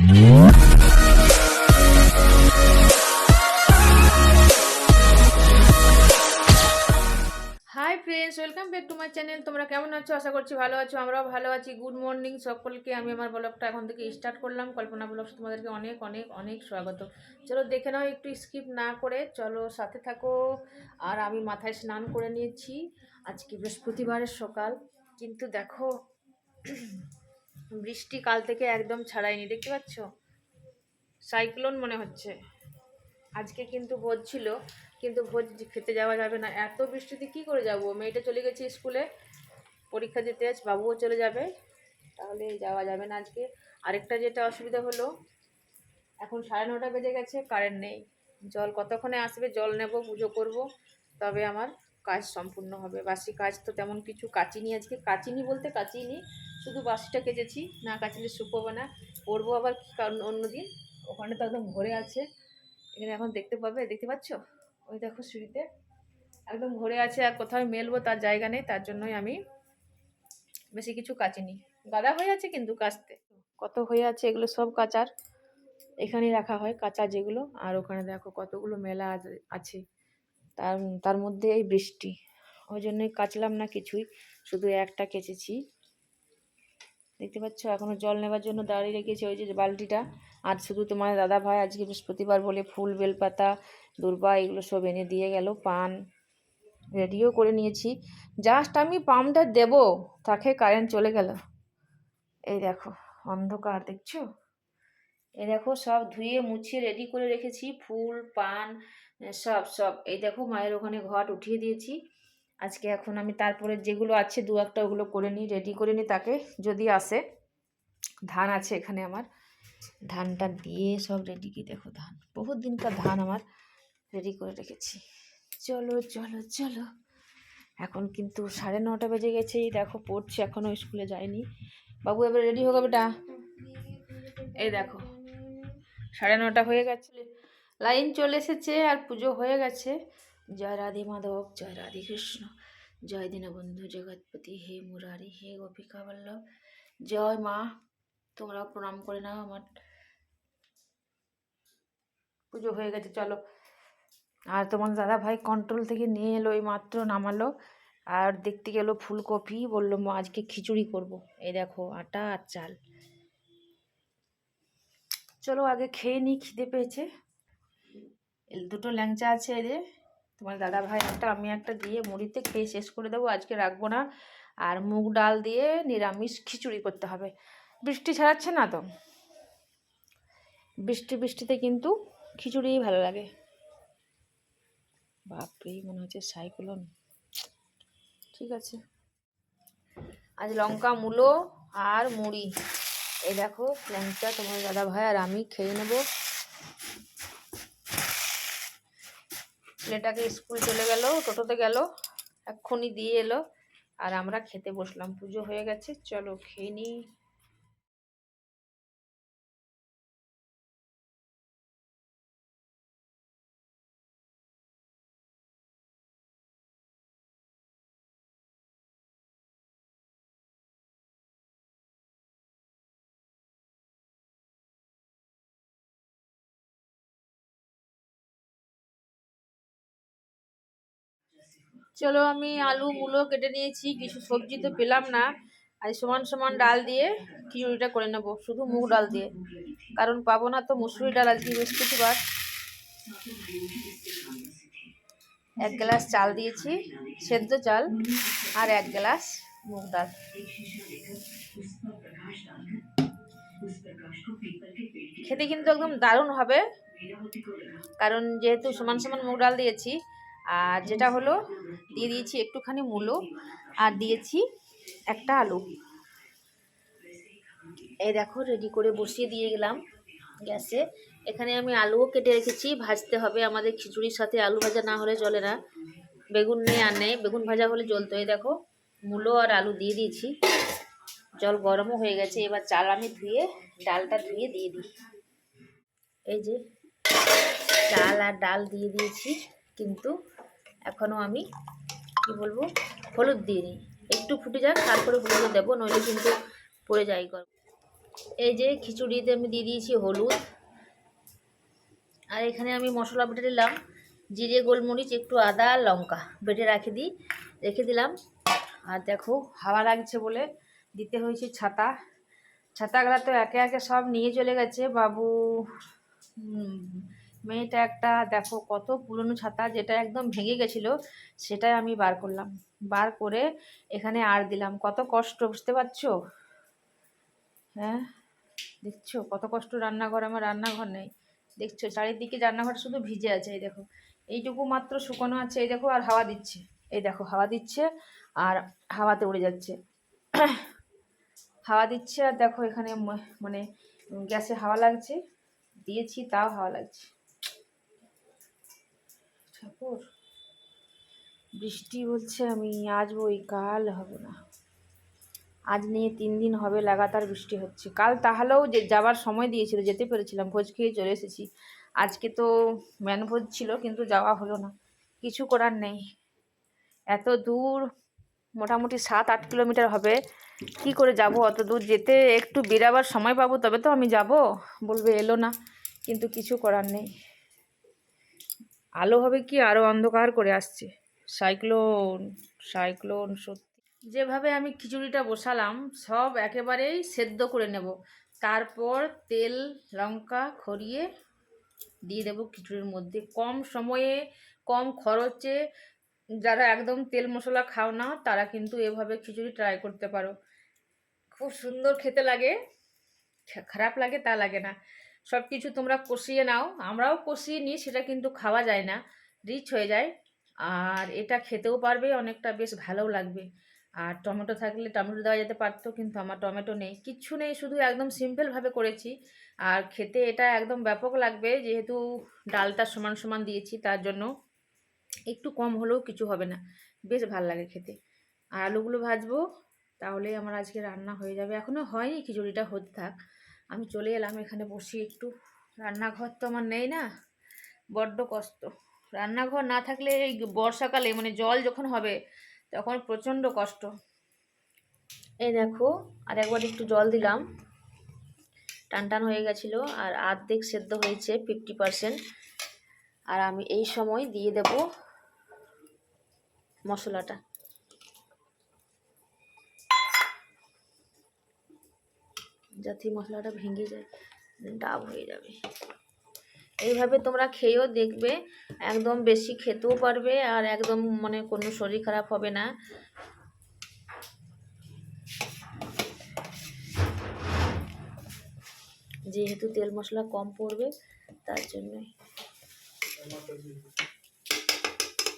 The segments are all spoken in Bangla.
Hi friends welcome back to my channel তোমরা কেমন আছো? আশা করছি ভালো আছো, আমরাও ভালো আছি। গুড মর্নিং সকলকে। আমি আমার ব্লগটা এখন থেকে স্টার্ট করলাম। কল্পনা ব্লগ তোমাদেরকে অনেক অনেক অনেক স্বাগত। চলো দেখে নাও, একটু স্কিপ না করে চলো সাথে থাকো। আর আমি মাথায় স্নান করে নিয়েছি। আজকে বৃহস্পতিবারের সকাল। কিন্তু দেখো বৃষ্টি কাল থেকে একদম ছাড়াইনি দেখতে পাচ্ছ? সাইক্লোন মনে হচ্ছে। আজকে কিন্তু ভোজ ছিল, কিন্তু ভোজ খেতে যাওয়া যাবে না। এত বৃষ্টিতে কি করে যাব? মেয়েটা চলে গেছে স্কুলে, পরীক্ষা দিতে আছে বাবুও চলে যাবে, তাহলে যাওয়া যাবে না আজকে। আরেকটা যেটা অসুবিধা হলো, এখন সাড়ে নটা বেজে গেছে কারেন্ট নেই। জল কতক্ষণে আসবে, জল নেব, পুজো করব, তবে আমার কাজ সম্পূর্ণ হবে। বাসি কাজ তো তেমন কিছু কাচিনি আজকে। কাচিনি বলতে কাচিনি শুধু বাসিটা কেচেছি, না কাচলে শুকোবে না। করব আবার কারণ অন্যদিন ওখানে তো একদম ভরে আছে। এখানে এখন দেখতে পাবে, দেখতে পাচ্ছ? ওই দেখো সিঁড়িতে। একদম ভরে আছে, আর কোথাও মেলবো তার জায়গা নেই, তার জন্যই আমি বেশি কিছু কাচিনি। গাদা হয়ে আছে কিন্তু কাচতে। কত হয়ে আছে এগুলো সব কাচার। এখানেই রাখা হয় কাঁচা যেগুলো, আর ওখানে দেখো কতগুলো মেলা আছে। তার তার মধ্যে এই বৃষ্টি। ওই জন্যই কাচলাম না কিছুই, শুধু একটা কেচেছি। দেখতে পাচ্ছ, এখনও জল নেবার জন্য দাঁড়িয়ে রেখেছি ওই যে বালতিটা। আর শুধু তোমার দাদা ভাই, আজকে বৃহস্পতিবার বলে ফুল, বেলপাতা, দুর্বা, এগুলো সব এনে দিয়ে গেল, পান রেডিও করে নিয়েছি। জাস্ট আমি পাম্পটা দেব, তাকে কারেন্ট চলে গেল। এই দেখো, অন্ধকার, দেখছ? এই দেখো, সব ধুয়ে মুছিয়ে রেডি করে রেখেছি, ফুল, পান, সব সব। এই দেখো, মায়ের ওখানে ঘট উঠিয়ে দিয়েছি। আজকে এখন আমি তারপরে যেগুলো আছে দু একটা ওগুলো করে নিই রেডি করে নিই। তাকে যদি আসে, ধান আছে এখানে আমার। ধানটা দিয়ে সব রেডি কি দেখো ধান। বহুত দিনকার ধান আমার রেডি করে রেখেছি। চলো চলো চলো। এখন কিন্তু সাড়ে নটা বেজে গেছে দেখো পড়ছে এখনও স্কুলে যায়নি। বাবু, এবার রেডি হোক বেটা? এই দেখো, সাড়ে নটা হয়ে গেছে। লাইন চলে এসেছে আর পুজো হয়ে গেছে। জয় রাধে মাধব, জয় রাধে কৃষ্ণ, জয় দীনবন্ধু জগৎপতি, হে মুরারি, হে গোপিকা বল্লভ, জয় মা। তোমরাও প্রণাম করে নাও আমার। পুজো হয়ে গেছে, চলো। আর তোমার দাদা ভাই কন্ট্রোল থেকে নিয়ে এলো, এই মাত্র নামালো। আর দেখতে গেলো ফুলকপি, বলল, মা, আজকে খিচুড়ি করব। এই দেখো, আটা আর চাল। চলো, আগে খেয়ে নিই খিদে পেয়েছে। দুটো ল্যাংচা আছে এদের। তোমার দাদা ভাই একটা, আমি একটা দিয়ে মুড়িতে খেয়ে শেষ করে দেবো, আজকে রাখব না। আর মুগ ডাল দিয়ে নিরামিষ খিচুড়ি করতে হবে। বৃষ্টি ছাড়াচ্ছে না তো? বৃষ্টি, বৃষ্টিতে কিন্তু খিচুড়িই ভালো লাগে। বাপরে, মনে হচ্ছে সাইক্লোন। ঠিক আছে। আজ লঙ্কা, মূলো আর মুড়ি। এই দেখো ল্যাংচা তোমার দাদা ভাই আর আমি খেয়ে নেব। ছেলেটাকে স্কুল চলে গেল, টোটোতে গেল, এক্ষুনি দিয়ে এলো। আর আমরা খেতে বসলাম, পুজো হয়ে গেছে, চলো খেয়ে নিই। চলো আমি আলু, মূলো কেটে নিয়েছি, কিছু সবজি তো পেলাম না। আর সমান সমান ডাল দিয়ে খিচুড়িটা করে নেব, শুধু মুগ ডাল দিয়ে। কারণ পাবো না তো মুসুরি ডাল আজকে বৃহস্পতিবার। এক গ্লাস চাল দিয়েছি, সেদ্ধ চাল আর এক গ্লাস মুগ ডাল। খেতে কিন্তু একদম দারুণ হবে, কারণ যেহেতু সমান সমান মুগ ডাল দিয়েছি, আর যেটা হলো দিয়ে দিয়েছি একটুখানি মূলো আর দিয়েছি একটা আলু। এই দেখো রেডি করে বসিয়ে দিয়ে গেলাম গ্যাসে। এখানে আমি আলুও কেটে রেখেছি, ভাজতে হবে। আমাদের খিচুড়ির সাথে আলু ভাজা না হলে চলে না। বেগুন নেই আর নেই, বেগুন ভাজা হলে জ্বলতো। এই দেখো, মূলো আর আলু দিয়ে দিয়েছি। জল গরমও হয়ে গেছে, এবার চাল আমি ধুয়ে, ডালটা ধুয়ে দিয়ে দিই। এই যে, চাল আর ডাল দিয়ে দিয়েছি, কিন্তু এখনও আমি কি বলব? হলুদ দিয়ে নিই একটু ফুটে যাক, তারপরে হলুদ দেবো, নইলে কিন্তু পড়ে যায় গরম। এই যে খিচুড়িতে আমি দিয়ে দিয়েছি হলুদ। আর এখানে আমি মশলা বেটে দিলাম জিরে, গোলমরিচ, একটু আদা, লঙ্কা বেটে রাখে দিই, রেখে দিলাম। আর দেখো, হাওয়া লাগছে বলে দিতে হয়েছে ছাতা। ছাতাগুলা তো একে একে সব নিয়ে চলে গেছে, বাবু। মেয়েটা একটা, দেখো কত পুরনো ছাতা যেটা একদম ভেঙে গেছিল, সেটাই আমি বার করলাম। বার করে এখানে আর দিলাম। কত কষ্ট, বুঝতে পারছ? হ্যাঁ? দেখছ? কত কষ্ট রান্নাঘর, আমার রান্নাঘর নেই। দেখছ? চারিদিকে রান্নাঘর শুধু ভিজে আছে, এই দেখো। এইটুকু মাত্র শুকনো আছে, এই দেখো, আর হাওয়া দিচ্ছে। এই দেখো, হাওয়া দিচ্ছে আর হাওয়াতে উড়ে যাচ্ছে। হাওয়া দিচ্ছে আর দেখো এখানে মানে গ্যাসে হাওয়া লাগছে। দিয়েছি, তাও হাওয়া লাগছে। ঠাকুর? বৃষ্টি বলছে আমি আজ বই, কাল হবে না। আজ নিয়ে তিন দিন হবে লাগাতার বৃষ্টি হচ্ছে। কাল তাহলেও যে যাবার সময় দিয়েছিল, যেতে পেরেছিলাম, ভোজ খেয়ে চলে এসেছি। আজকে তো ম্যান ভোজ ছিল, কিন্তু যাওয়া হলো না। কিছু করার নেই। এত দূর, মোটামুটি সাত আট কিলোমিটার হবে। কি করে যাব অত দূর? যেতে একটু বেরাবার সময় পাবো, তবে তো আমি যাব। বলবে এলো না, কিন্তু কিছু করার নেই। আলো হবে কি আরও অন্ধকার করে আসছে। সাইক্লোন সাইক্লোন সত্যি। যেভাবে আমি খিচুড়িটা বসালাম, সব একেবারেই সেদ্ধ করে নেব। তারপর তেল, লঙ্কা খড়িয়ে দিয়ে দেবো খিচুড়ির মধ্যে। কম সময়ে, কম খরচে যারা একদম তেল মশলা খাও না, তারা কিন্তু এভাবে খিচুড়ি ট্রাই করতে পারো। খুব সুন্দর খেতে লাগে। খারাপ লাগে তা লাগে না। সব কিছু তোমরা কষিয়ে নাও। আমরাও কষিয়ে নিই, সেটা কিন্তু খাওয়া যায় না। রিচ হয়ে যায়। আর এটা খেতেও পারবে, অনেকটা বেশ ভালোও লাগবে। আর টমেটো থাকলে টমেটো দেওয়া যেতে পারতো, কিন্তু আমার টমেটো নেই। কিচ্ছু নেই, শুধু একদম সিম্পলভাবে করেছি। আর খেতে এটা একদম ব্যাপক লাগবে, যেহেতু ডালটা সমান সমান দিয়েছি, তার জন্য একটু কম হলেও কিছু হবে না। বেশ ভালো লাগে খেতে। আর আলুগুলো ভাজবো, তাহলেই আমার আজকে রান্না হয়ে যাবে। এখনও হয়নি, খিচুড়িটা হতে থাক। আমি চলে এলাম, এখানে বসি একটু। রান্নাঘর তো আমার নেই না, বড্ড কষ্ট। রান্নাঘর না থাকলে এই বর্ষাকালে মানে জল যখন হবে, তখন প্রচণ্ড কষ্ট। এই দেখো, আর একবার একটু জল দিলাম। টান টান হয়ে গেছিল, আর আর্ধেক সেদ্ধ হয়েছে ফিফটি পারসেন্ট আর আমি এই সময় দিয়ে দেব মশলাটা। যাতে মশলাটা ভেঙে যায় ডাব হয়ে যাবে। এইভাবে তোমরা খেয়েও দেখবে, একদম বেশি খেতেও পারবে আর একদম মানে কোনো শরীর খারাপ হবে না। যেহেতু তেল মশলা কম পড়বে, তার জন্যই।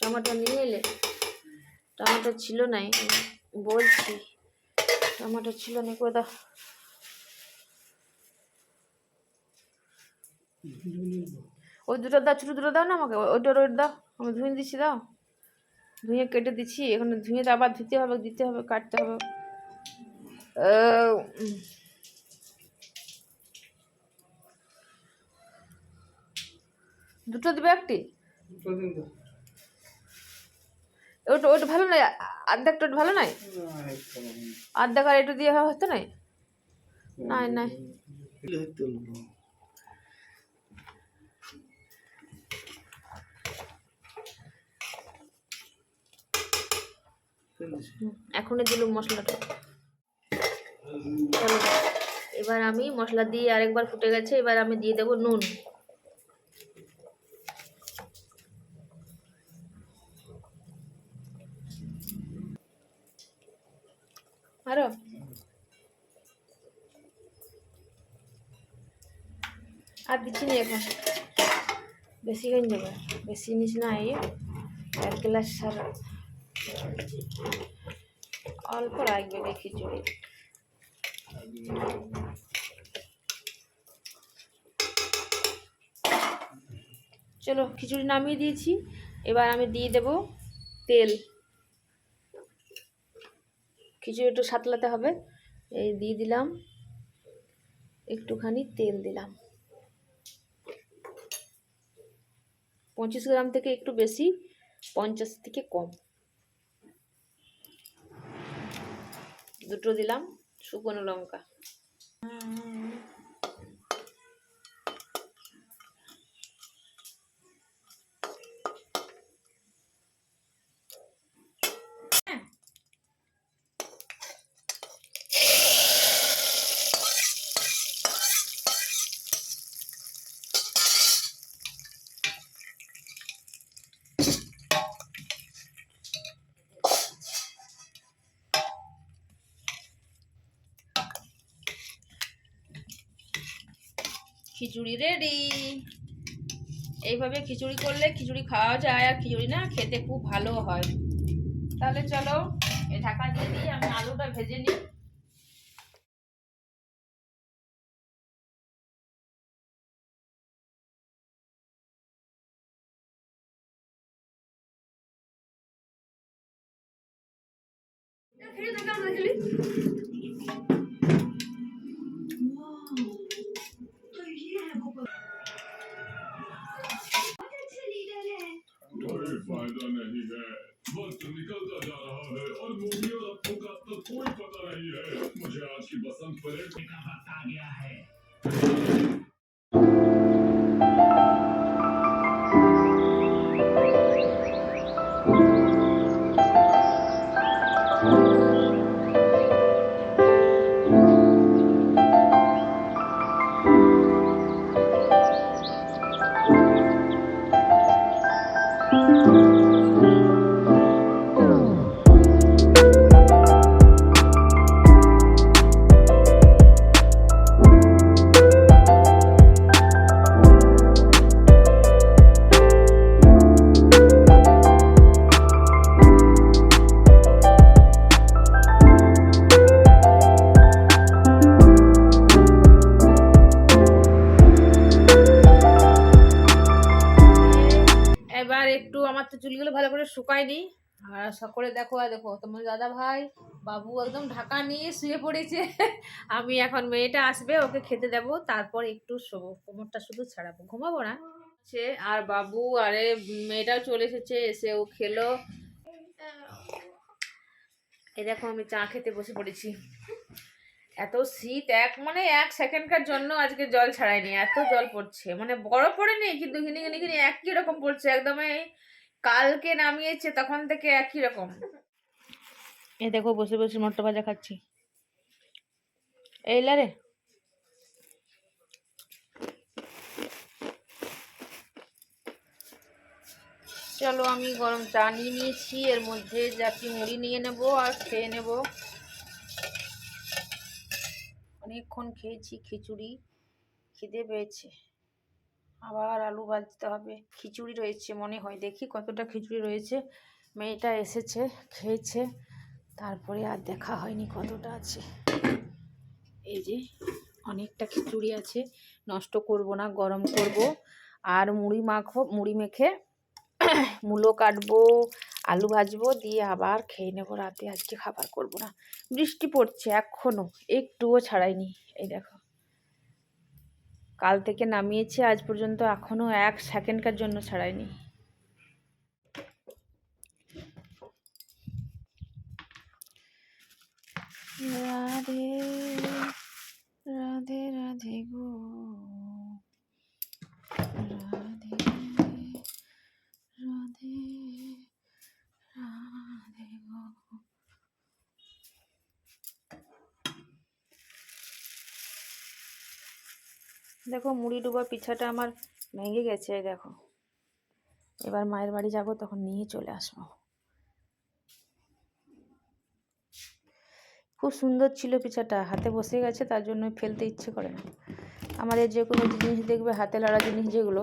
টমেটো নিয়ে এলে, টমেটো ছিল নাই, বলছি, টমেটো ছিল না করে ওই দুটো দাও ছোটো দুটো দাও না আমাকে? ওইটা ওইটা দাও। আমি ধুয়ে দিচ্ছি দাও। ধুয়ে কেটে দিচ্ছি। এখন ধুয়ে আবার ধুতে হবে দিতে হবে কাটতে হবে। দুটো দেবে একটি? ওটা ওটা ভালো নয়? আর্ধেকটা ওটা ভালো নয়? আর্ধেক আর একটু দিয়ে হতো নাই? নাই নাই। এখনই দিলুম মশলাটা। চলো, এবার আমি মশলা দিয়ে আরেকবার ফুটে গেছে, এবার আমি দিয়ে দেবো নুন। আরও আর দিচ্ছি না এখন। বেশি হয়ে যাবে। বেশি নিস না, এই এক গ্লাস সারা অল্প রাখবে রে খিচুড়ি চলো খিচুড়ি নামিয়ে দিয়েছি। এবার আমি দিয়ে দেব তেল। খিচুড়ি একটু সাতলাতে হবে। এই দিয়ে দিলাম। একটুখানি তেল দিলাম। পঁচিশ গ্রাম থেকে একটু বেশি, পঞ্চাশ থেকে কম। দুটো দিলাম শুকনো লঙ্কা। খিচুড়ি রেডি এইভাবে খিচুড়ি করলে খিচুড়ি খাওয়া যায় আর খিচুড়ি না খেতে খুব ভালো হয়। তাহলে চলো, এই ঢাকা দিয়ে দিই, আমি আলুটা ভেজে নিই। कोई बसंत का वक्त आ गया है। আর সকলে দেখো, আর দেখো, তোমার দাদা ভাই, বাবু একদম ঢাকা নিয়ে শুয়ে পড়েছে। আমি এখন মেয়েটা আসবে, ওকে খেতে দেবো, তারপর একটু শোবো, কোমরটা শুধু ছাড়াবো, ঘুমাবো না। সে আর বাবু, আরে মেয়েটাও চলে এসেছে, এসে ও খেলো। এই দেখো, আমি চা খেতে বসে পড়েছি। এত শীত, এক মানে এক সেকেন্ডকার জন্য আজকে জল ছাড়াইনি এত জল পড়ছে। মানে বড় পড়েনি, কিন্তু ঘিনি ঘিনি ঘিনি একই রকম পড়ছে, একদম এই কালকে নামিয়েছে, তখন থেকে একই রকম। এ দেখো, বসে বসে মটর ভাজা খাচ্ছি। এই রে চলো, আমি গরম চা নিয়ে নিয়েছি, এর মধ্যে যাচ্ছি মুড়ি নিয়ে নেব আর খেয়ে নেব। অনেকক্ষণ খেয়েছি, খিচুড়ি, খিদে পেয়েছে। আবার আলু ভাজতে হবে। খিচুড়ি রয়েছে মনে হয়, দেখি কতটা খিচুড়ি রয়েছে। মেয়েটা এসেছে, খেয়েছে, তারপরে আর দেখা হয়নি কতটা আছে। এই যে অনেকটা খিচুড়ি আছে, নষ্ট করব না, গরম করব। আর মুড়ি মাখবো, মুড়ি মেখে মূলো কাটবো, আলু ভাজবো, দিয়ে আবার খেয়ে নেব রাতে। আজকে খাবার করব না। বৃষ্টি পড়ছে এখনও একটুও ছাড়াইনি। এই দেখো। কাল থেকে নামিয়েছে, আজ পর্যন্ত এখনও এক সেকেন্ডকার জন্য ছাড়াইনি। রাধে রাধে রাধে গো। রাধে রাধে। দেখো মুড়ি ডুবা পিঠাটা আমার ভেঙে গেছে দেখো। এবার মায়ের বাড়ি যাব, তখন নিয়ে চলে আসব। খুব সুন্দর ছিল পিঠাটা, হাতে বসে গেছে, তার জন্য ফেলতে ইচ্ছে করে না। আমাদের যে কোনো জিনিস দেখবে, হাতে লড়া জিনিস যেগুলো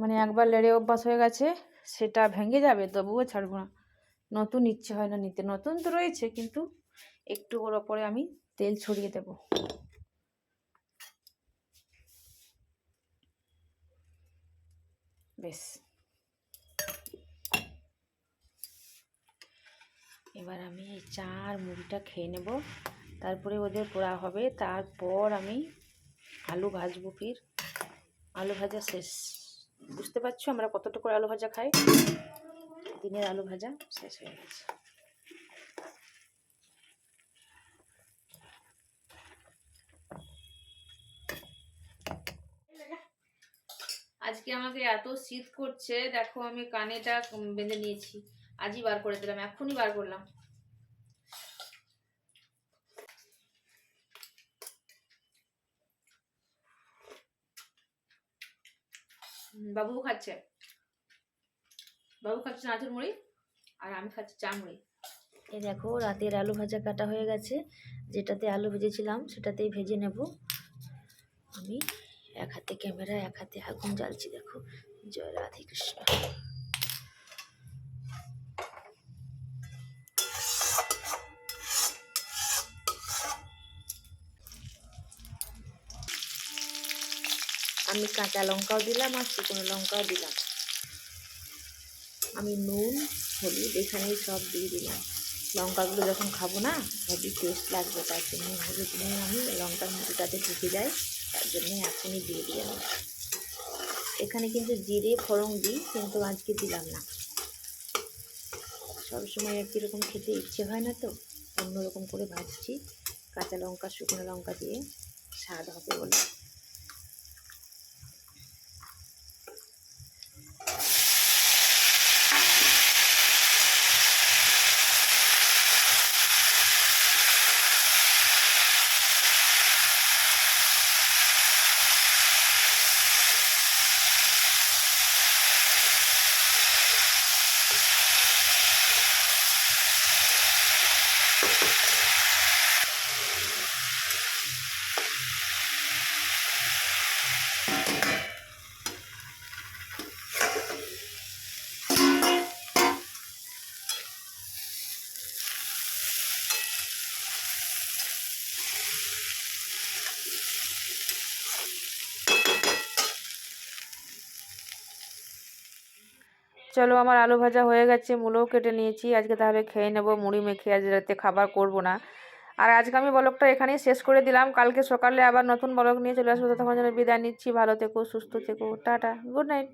মানে একবার লেড়ে অভ্যাস হয়ে গেছে, সেটা ভেঙে যাবে, তবুও ছাড়বো না। নতুন ইচ্ছে হয় না নিতে, নতুন তো রয়েছে, কিন্তু একটু ওর ওপরে আমি তেল ছড়িয়ে দেবো। বেশ। এবার আমি এই চা আর মুড়িটা খেয়ে নেব। তারপরে ওদের পোড়া হবে। তারপর আমি আলু ভাজবো ফির। আলু ভাজা শেষ। বুঝতে পারছ আমরা কতটুকু আলু ভাজা খাই? দিনের আলু ভাজা শেষ হয়ে গেছে আজকে আমাকে এত শীত করছে। দেখো আমি কানেটা বেঁধে নিয়েছি। আজই বার করে দিলাম, এখনই বার করলাম। বাবু খাচ্ছে। বাবু খাচ্ছে নাচুর মুড়ি, আর আমি খাচ্ছি চা মুড়ি। এ দেখো, রাতের আলু ভাজা কাটা হয়ে গেছে। যেটাতে আলু ভেজেছিলাম, সেটাতেই ভেজে নেব আমি। এক হাতে ক্যামেরা, এক হাতে আগুন জ্বালছি, দেখো। জয় রাধে কৃষ্ণ। আমি কাঁচা লঙ্কাও দিলাম আর শুকনো লঙ্কাও দিলাম। আমি নুন, হলুদ এখানেই সব দিয়ে দিলাম। লঙ্কাগুলো যখন খাব না হেভি টেস্ট লাগবে, তার জন্য হলুদ নুন আমি লঙ্কার মুটিটাতে ঢুকে তার জন্যই এখনই দিয়ে দিয়ে দিলাম। এখানে কিন্তু জিরে, ফোড়ন দিই, কিন্তু আজকে দিলাম না। সবসময় একই রকম খেতে ইচ্ছে হয় না তো, অন্যরকম করে ভাজছি। কাঁচা লঙ্কা, শুকনো লঙ্কা দিয়ে স্বাদ হবে বলে। চলো আমার আলু ভাজা হয়ে গেছে, মূলও কেটে নিয়েছি। আজকে তাহলে খেয়ে নেব মুড়ি মেখে, আজ রাতে খাবার করব না। আর আজকে আমি ব্লগটা এখানেই শেষ করে দিলাম। কালকে সকালে আবার নতুন ব্লগ নিয়ে চলে আসব। তখন যেন বিদায় নিচ্ছি। ভালো থেকো, সুস্থ থেকো। Tata, good night.